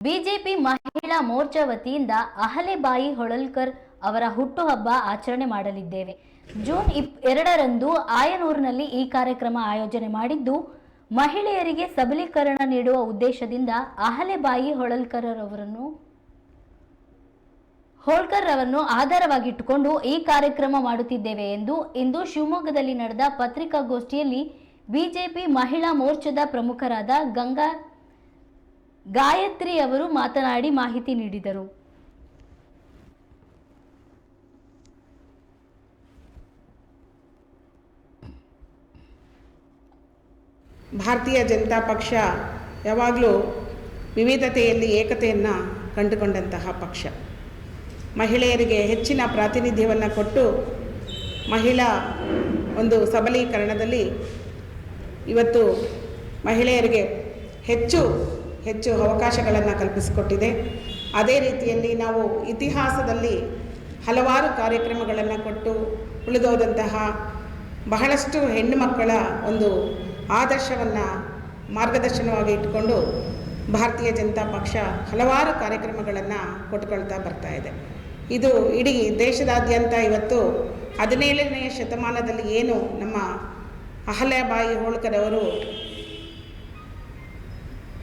BJP ಮಹಿಳಾ ಮೋರ್ಚಾ ವತಿಯಿಂದ ಅಹಲೆಬಾಯಿ ಹೊಳಲ್ಕರ್ ಅವರ ಹುಟ್ಟುಹಬ್ಬ ಆಚರಣೆ ಮಾಡಲಿದ್ದೇವೆ. ಜೂನ್ ಇಪ್ ಎರಡರಂದು ಆಯನೂರಿನಲ್ಲಿ ಈ ಕಾರ್ಯಕ್ರಮ ಆಯೋಜನೆ ಮಾಡಿದ್ದು, ಮಹಿಳೆಯರಿಗೆ ಸಬಲೀಕರಣ ನೀಡುವ ಉದ್ದೇಶದಿಂದ ಅಹಲೆಬಾಯಿ ಹೊಳಲ್ಕರ್ ಅವರನ್ನು ಹೋಳ್ಕರ್ ಅವರನ್ನು ಆಧಾರವಾಗಿಟ್ಟುಕೊಂಡು ಈ ಕಾರ್ಯಕ್ರಮ ಮಾಡುತ್ತಿದ್ದೇವೆ ಎಂದು ಇಂದು ಶಿವಮೊಗ್ಗದಲ್ಲಿ ನಡೆದ ಪತ್ರಿಕಾಗೋಷ್ಠಿಯಲ್ಲಿ ಬಿಜೆಪಿ ಮಹಿಳಾ ಮೋರ್ಚಾದ ಪ್ರಮುಖರಾದ ಗಂಗಾ ಗಾಯತ್ರಿ ಅವರು ಮಾತನಾಡಿ ಮಾಹಿತಿ ನೀಡಿದರು. ಭಾರತೀಯ ಜನತಾ ಪಕ್ಷ ಯಾವಾಗಲೂ ವಿವಿಧತೆಯಲ್ಲಿ ಏಕತೆಯನ್ನು ಕಂಡುಕೊಂಡಂತಹ ಪಕ್ಷ. ಮಹಿಳೆಯರಿಗೆ ಹೆಚ್ಚಿನ ಪ್ರಾತಿನಿಧ್ಯವನ್ನು ಕೊಟ್ಟು ಮಹಿಳಾ ಒಂದು ಸಬಲೀಕರಣದಲ್ಲಿ ಇವತ್ತು ಮಹಿಳೆಯರಿಗೆ ಹೆಚ್ಚು ಹೆಚ್ಚು ಅವಕಾಶಗಳನ್ನು ಕಲ್ಪಿಸಿಕೊಟ್ಟಿದೆ. ಅದೇ ರೀತಿಯಲ್ಲಿ ನಾವು ಇತಿಹಾಸದಲ್ಲಿ ಹಲವಾರು ಕಾರ್ಯಕ್ರಮಗಳನ್ನು ಕೊಟ್ಟು ಉಳಿದೋದಂತಹ ಬಹಳಷ್ಟು ಹೆಣ್ಣು ಮಕ್ಕಳ ಒಂದು ಆದರ್ಶವನ್ನು ಮಾರ್ಗದರ್ಶನವಾಗಿ ಇಟ್ಟುಕೊಂಡು ಭಾರತೀಯ ಜನತಾ ಪಕ್ಷ ಹಲವಾರು ಕಾರ್ಯಕ್ರಮಗಳನ್ನು ಕೊಟ್ಕೊಳ್ತಾ ಬರ್ತಾ ಇದೆ. ಇದು ಇಡೀ ದೇಶದಾದ್ಯಂತ ಇವತ್ತು ಹದಿನೇಳನೆಯ ಶತಮಾನದಲ್ಲಿ ಏನು ನಮ್ಮ ಅಹಲ್ಯಾಬಾಯಿ ಹೋಳ್ಕರ್ ಅವರು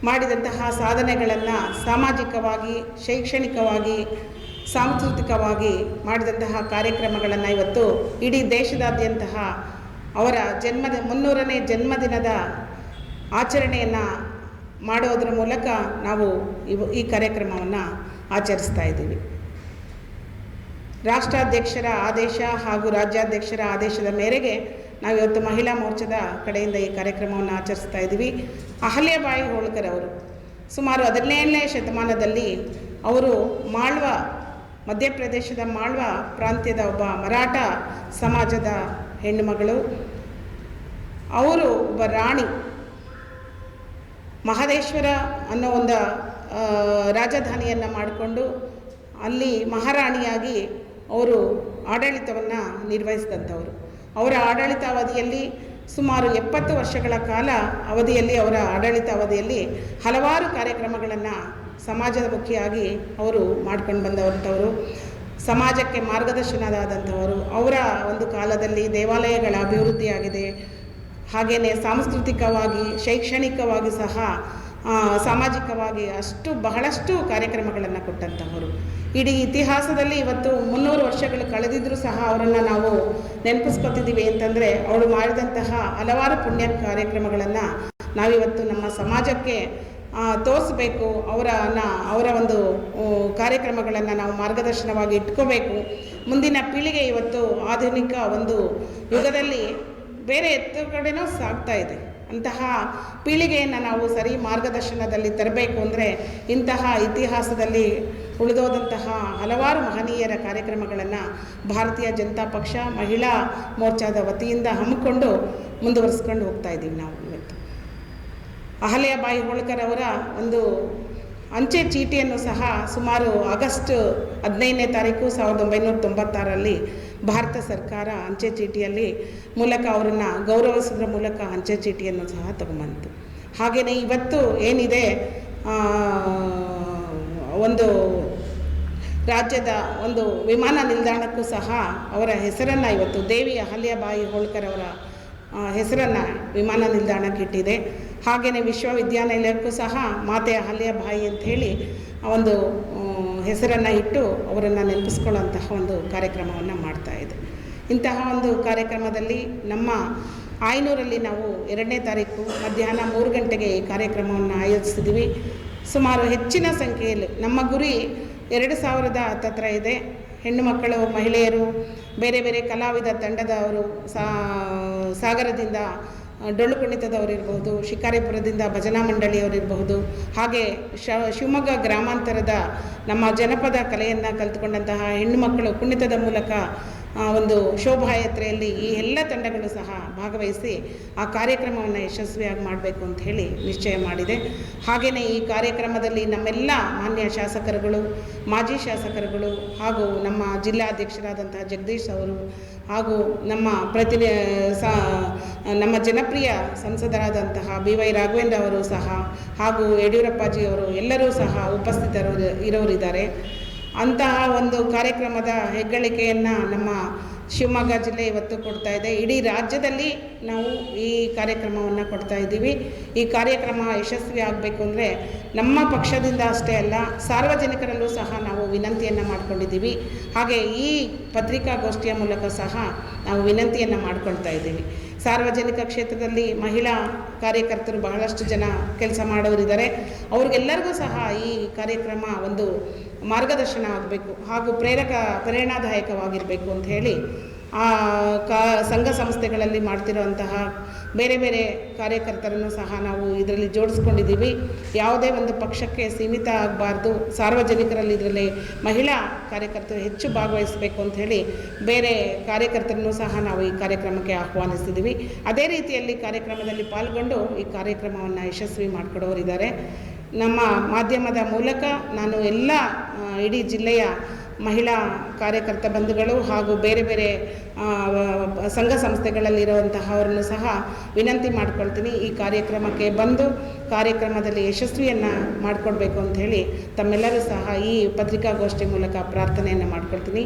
ಮಾಡಿದಂತಹ ಸಾಧನೆಗಳನ್ನು ಸಾಮಾಜಿಕವಾಗಿ, ಶೈಕ್ಷಣಿಕವಾಗಿ, ಸಾಂಸ್ಕೃತಿಕವಾಗಿ ಮಾಡಿದಂತಹ ಕಾರ್ಯಕ್ರಮಗಳನ್ನು ಇವತ್ತು ಇಡೀ ದೇಶದಾದ್ಯಂತಹ ಅವರ ಜನ್ಮದ ಮುನ್ನೂರನೇ ಜನ್ಮದಿನದ ಆಚರಣೆಯನ್ನು ಮಾಡೋದ್ರ ಮೂಲಕ ನಾವು ಇವು ಈ ಕಾರ್ಯಕ್ರಮವನ್ನು ಆಚರಿಸ್ತಾ ಇದ್ದೀವಿ. ರಾಷ್ಟ್ರಾಧ್ಯಕ್ಷರ ಆದೇಶ ಹಾಗೂ ರಾಜ್ಯಾಧ್ಯಕ್ಷರ ಆದೇಶದ ಮೇರೆಗೆ ನಾವು ಇವತ್ತು ಮಹಿಳಾ ಮೋರ್ಚಾದ ಕಡೆಯಿಂದ ಈ ಕಾರ್ಯಕ್ರಮವನ್ನು ಆಚರಿಸ್ತಾ ಇದ್ದೀವಿ. ಅಹಲ್ಯಬಾಯಿ ಹೋಳ್ಕರ್ ಅವರು ಸುಮಾರು ಹದಿನೇಳನೇ ಶತಮಾನದಲ್ಲಿ ಅವರು ಮಾಳ್ವ, ಮಧ್ಯಪ್ರದೇಶದ ಮಾಳ್ವ ಪ್ರಾಂತ್ಯದ ಒಬ್ಬ ಮರಾಠ ಸಮಾಜದ ಹೆಣ್ಣುಮಗಳು. ಅವರು ಒಬ್ಬ ರಾಣಿ. ಮಹದೇಶ್ವರ ಅನ್ನೋ ಒಂದು ರಾಜಧಾನಿಯನ್ನು ಮಾಡಿಕೊಂಡು ಅಲ್ಲಿ ಮಹಾರಾಣಿಯಾಗಿ ಅವರು ಆಡಳಿತವನ್ನು ನಿರ್ವಹಿಸಿದಂಥವರು. ಅವರ ಆಡಳಿತ ಅವಧಿಯಲ್ಲಿ ಸುಮಾರು ಎಪ್ಪತ್ತು ವರ್ಷಗಳ ಕಾಲ ಅವಧಿಯಲ್ಲಿ ಅವರ ಆಡಳಿತ ಅವಧಿಯಲ್ಲಿ ಹಲವಾರು ಕಾರ್ಯಕ್ರಮಗಳನ್ನು ಸಮಾಜದ ಮುಖಿಯಾಗಿ ಅವರು ಮಾಡ್ಕೊಂಡು ಬಂದವಂಥವರು. ಸಮಾಜಕ್ಕೆ ಮಾರ್ಗದರ್ಶನದಾದಂಥವರು. ಅವರ ಒಂದು ಕಾಲದಲ್ಲಿ ದೇವಾಲಯಗಳ ಅಭಿವೃದ್ಧಿಯಾಗಿದೆ ಹಾಗೆಯೇ ಸಾಂಸ್ಕೃತಿಕವಾಗಿ, ಶೈಕ್ಷಣಿಕವಾಗಿ ಸಹ ಸಾಮಾಜಿಕವಾಗಿ ಅಷ್ಟು ಬಹಳಷ್ಟು ಕಾರ್ಯಕ್ರಮಗಳನ್ನು ಕೊಟ್ಟಂತಹವರು ಇಡೀ ಇತಿಹಾಸದಲ್ಲಿ ಇವತ್ತು ಮುನ್ನೂರು ವರ್ಷಗಳು ಕಳೆದಿದ್ದರೂ ಸಹ ಅವರನ್ನು ನಾವು ನೆನಪಿಸ್ಕೊತಿದ್ದೀವಿ ಅಂತಂದರೆ ಅವರು ಮಾಡಿದಂತಹ ಹಲವಾರು ಪುಣ್ಯ ಕಾರ್ಯಕ್ರಮಗಳನ್ನು ನಾವಿವತ್ತು ನಮ್ಮ ಸಮಾಜಕ್ಕೆ ತೋರಿಸ್ಬೇಕು. ಅವರನ್ನ, ಅವರ ಒಂದು ಕಾರ್ಯಕ್ರಮಗಳನ್ನು ನಾವು ಮಾರ್ಗದರ್ಶನವಾಗಿ ಇಟ್ಕೋಬೇಕು. ಮುಂದಿನ ಪೀಳಿಗೆ ಇವತ್ತು ಆಧುನಿಕ ಒಂದು ಯುಗದಲ್ಲಿ ಬೇರೆ ಎತ್ತರ ಕಡೆನೂ ಸಾಗ್ತಾ ಇದೆ. ಅಂತಹ ಪೀಳಿಗೆಯನ್ನು ನಾವು ಸರಿ ಮಾರ್ಗದರ್ಶನದಲ್ಲಿ ತರಬೇಕು ಅಂದರೆ ಇಂತಹ ಇತಿಹಾಸದಲ್ಲಿ ಉಳಿದೋದಂತಹ ಹಲವಾರು ಮಹನೀಯರ ಕಾರ್ಯಕ್ರಮಗಳನ್ನು ಭಾರತೀಯ ಜನತಾ ಪಕ್ಷ, ಮಹಿಳಾ ಮೋರ್ಚಾದ ವತಿಯಿಂದ ಹಮ್ಮಿಕೊಂಡು ಮುಂದುವರಿಸ್ಕೊಂಡು ಹೋಗ್ತಾ ಇದ್ದೀವಿ ನಾವು ಇವತ್ತು. ಅಹಲ್ಯಾಬಾಯಿ ಹೋಳ್ಕರ್ ಅವರ ಒಂದು ಅಂಚೆ ಚೀಟಿಯನ್ನು ಸಹ ಸುಮಾರು ಆಗಸ್ಟ್ ಹದಿನೈದನೇ ತಾರೀಕು ಸಾವಿರದ ಒಂಬೈನೂರ ತೊಂಬತ್ತಾರಲ್ಲಿ ಭಾರತ ಸರ್ಕಾರ ಅಂಚೆ ಚೀಟಿಯಲ್ಲಿ ಮೂಲಕ ಅವರನ್ನು ಗೌರವಿಸೋದ್ರ ಮೂಲಕ ಅಂಚೆ ಚೀಟಿಯನ್ನು ಸಹ ತಗೊಂಬಂತು. ಹಾಗೆಯೇ ಇವತ್ತು ಏನಿದೆ ಒಂದು ರಾಜ್ಯದ ಒಂದು ವಿಮಾನ ನಿಲ್ದಾಣಕ್ಕೂ ಸಹ ಅವರ ಹೆಸರನ್ನು ಇವತ್ತು ದೇವಿ ಅಹಲ್ಯಾಬಾಯಿ ಹೋಳ್ಕರ್ ಅವರ ಹೆಸರನ್ನು ವಿಮಾನ ನಿಲ್ದಾಣಕ್ಕೆ ಇಟ್ಟಿದೆ. ಹಾಗೆಯೇ ವಿಶ್ವವಿದ್ಯಾನಿಲಯಕ್ಕೂ ಸಹ ಮಾತೆ ಅಹಲ್ಯಾಬಾಯಿ ಅಂತ ಹೇಳಿ ಒಂದು ಹೆಸರನ್ನು ಇಟ್ಟು ಅವರನ್ನು ನೆನಪಿಸ್ಕೊಳ್ಳೋಂತಹ ಒಂದು ಕಾರ್ಯಕ್ರಮವನ್ನು ಮಾಡ್ತಾ ಇದೆ. ಇಂತಹ ಒಂದು ಕಾರ್ಯಕ್ರಮದಲ್ಲಿ ನಮ್ಮ ಆಯನೂರಲ್ಲಿ ನಾವು ಎರಡನೇ ತಾರೀಕು ಮಧ್ಯಾಹ್ನ ಮೂರು ಗಂಟೆಗೆ ಈ ಕಾರ್ಯಕ್ರಮವನ್ನು ಆಯೋಜಿಸಿದ್ದೀವಿ. ಸುಮಾರು ಹೆಚ್ಚಿನ ಸಂಖ್ಯೆಯಲ್ಲಿ ನಮ್ಮ ಗುರಿ ಎರಡು ಸಾವಿರದ ಹತ್ತತ್ರ ಇದೆ. ಹೆಣ್ಣು ಮಕ್ಕಳು, ಮಹಿಳೆಯರು, ಬೇರೆ ಬೇರೆ ಕಲಾವಿದ ತಂಡದವರು ಸಾಗರದಿಂದ ಡೊಳ್ಳು ಕುಣಿತದವರು ಇರಬಹುದು ಶಿಕಾರಿಪುರದಿಂದ ಭಜನಾ ಮಂಡಳಿಯವರಿರಬಹುದು ಹಾಗೆ ಶಿವಮೊಗ್ಗ ಗ್ರಾಮಾಂತರದ ನಮ್ಮ ಜನಪದ ಕಲೆಯನ್ನು ಕಲಿತುಕೊಂಡಂತಹ ಹೆಣ್ಣು ಮಕ್ಕಳು ಕುಣಿತದ ಮೂಲಕ ಒಂದು ಶೋಭಾಯಾತ್ರೆಯಲ್ಲಿ ಈ ಎಲ್ಲ ತಂಡಗಳು ಸಹ ಭಾಗವಹಿಸಿ ಆ ಕಾರ್ಯಕ್ರಮವನ್ನು ಯಶಸ್ವಿಯಾಗಿ ಮಾಡಬೇಕು ಅಂತ ಹೇಳಿ ನಿಶ್ಚಯ ಮಾಡಿದೆ. ಹಾಗೆಯೇ ಈ ಕಾರ್ಯಕ್ರಮದಲ್ಲಿ ನಮ್ಮೆಲ್ಲ ಮಾನ್ಯ ಶಾಸಕರುಗಳು, ಮಾಜಿ ಶಾಸಕರುಗಳು ಹಾಗೂ ನಮ್ಮ ಜಿಲ್ಲಾಧ್ಯಕ್ಷರಾದಂತಹ ಜಗದೀಶ್ ಅವರು ಹಾಗೂ ನಮ್ಮ ಪ್ರತಿ ನಮ್ಮ ಜನಪ್ರಿಯ ಸಂಸದರಾದಂತಹ ಬಿ ವೈ ರಾಘವೇಂದ್ರ ಅವರು ಸಹ ಹಾಗೂ ಯಡಿಯೂರಪ್ಪಾಜಿಯವರು ಎಲ್ಲರೂ ಸಹ ಉಪಸ್ಥಿತರು, ಇರೋರಿದ್ದಾರೆ. ಅಂತಹ ಒಂದು ಕಾರ್ಯಕ್ರಮದ ಹೆಗ್ಗಳಿಕೆಯನ್ನು ನಮ್ಮ ಶಿವಮೊಗ್ಗ ಜಿಲ್ಲೆ ಇವತ್ತು ಕೊಡ್ತಾ ಇದೆ. ಇಡೀ ರಾಜ್ಯದಲ್ಲಿ ನಾವು ಈ ಕಾರ್ಯಕ್ರಮವನ್ನು ಕೊಡ್ತಾ ಇದ್ದೀವಿ. ಈ ಕಾರ್ಯಕ್ರಮ ಯಶಸ್ವಿ ಆಗಬೇಕು ಅಂದರೆ ನಮ್ಮ ಪಕ್ಷದಿಂದ ಅಷ್ಟೇ ಅಲ್ಲ, ಸಾರ್ವಜನಿಕರಲ್ಲೂ ಸಹ ನಾವು ವಿನಂತಿಯನ್ನು ಮಾಡಿಕೊಂಡಿದ್ದೀವಿ. ಹಾಗೆ ಈ ಪತ್ರಿಕಾಗೋಷ್ಠಿಯ ಮೂಲಕ ಸಹ ನಾವು ವಿನಂತಿಯನ್ನು ಮಾಡ್ಕೊಳ್ತಾ ಇದ್ದೀವಿ. ಸಾರ್ವಜನಿಕ ಕ್ಷೇತ್ರದಲ್ಲಿ ಮಹಿಳಾ ಕಾರ್ಯಕರ್ತರು ಬಹಳಷ್ಟು ಜನ ಕೆಲಸ ಮಾಡೋರಿದ್ದಾರೆ. ಅವ್ರಿಗೆಲ್ಲರಿಗೂ ಸಹ ಈ ಕಾರ್ಯಕ್ರಮ ಒಂದು ಮಾರ್ಗದರ್ಶನ ಆಗಬೇಕು ಹಾಗೂ ಪ್ರೇರಕ, ಪ್ರೇರಣಾದಾಯಕವಾಗಿರಬೇಕು ಅಂತ ಹೇಳಿ ಆ ಕಾ, ಸಂಘ ಸಂಸ್ಥೆಗಳಲ್ಲಿ ಮಾಡ್ತಿರುವಂತಹ ಬೇರೆ ಬೇರೆ ಕಾರ್ಯಕರ್ತರನ್ನು ಸಹ ನಾವು ಇದರಲ್ಲಿ ಜೋಡಿಸ್ಕೊಂಡಿದ್ದೀವಿ. ಯಾವುದೇ ಒಂದು ಪಕ್ಷಕ್ಕೆ ಸೀಮಿತ ಆಗಬಾರ್ದು. ಸಾರ್ವಜನಿಕರಲ್ಲಿ ಇದರಲ್ಲಿ ಮಹಿಳಾ ಕಾರ್ಯಕರ್ತರು ಹೆಚ್ಚು ಭಾಗವಹಿಸಬೇಕು ಅಂತ ಹೇಳಿ ಬೇರೆ ಕಾರ್ಯಕರ್ತರನ್ನು ಸಹ ನಾವು ಈ ಕಾರ್ಯಕ್ರಮಕ್ಕೆ ಆಹ್ವಾನಿಸಿದ್ದೀವಿ. ಅದೇ ರೀತಿಯಲ್ಲಿ ಕಾರ್ಯಕ್ರಮದಲ್ಲಿ ಪಾಲ್ಗೊಂಡು ಈ ಕಾರ್ಯಕ್ರಮವನ್ನು ಯಶಸ್ವಿ ಮಾಡಿಕೊಡೋರಿದ್ದಾರೆ. ನಮ್ಮ ಮಾಧ್ಯಮದ ಮೂಲಕ ನಾನು ಎಲ್ಲ ಇಡೀ ಜಿಲ್ಲೆಯ ಮಹಿಳಾ ಕಾರ್ಯಕರ್ತ ಬಂಧುಗಳು ಹಾಗೂ ಬೇರೆ ಬೇರೆ ಸಂಘ ಸಂಸ್ಥೆಗಳಲ್ಲಿರುವಂತಹವರನ್ನು ಸಹ ವಿನಂತಿ ಮಾಡ್ಕೊಳ್ತೀನಿ. ಈ ಕಾರ್ಯಕ್ರಮಕ್ಕೆ ಬಂದು ಕಾರ್ಯಕ್ರಮದಲ್ಲಿ ಯಶಸ್ವಿಯನ್ನು ಮಾಡಿಕೊಡ್ಬೇಕು ಅಂತ ಹೇಳಿ ತಮ್ಮೆಲ್ಲರೂ ಸಹ ಈ ಪತ್ರಿಕಾಗೋಷ್ಠಿ ಮೂಲಕ ಪ್ರಾರ್ಥನೆಯನ್ನು ಮಾಡ್ಕೊಳ್ತೀನಿ.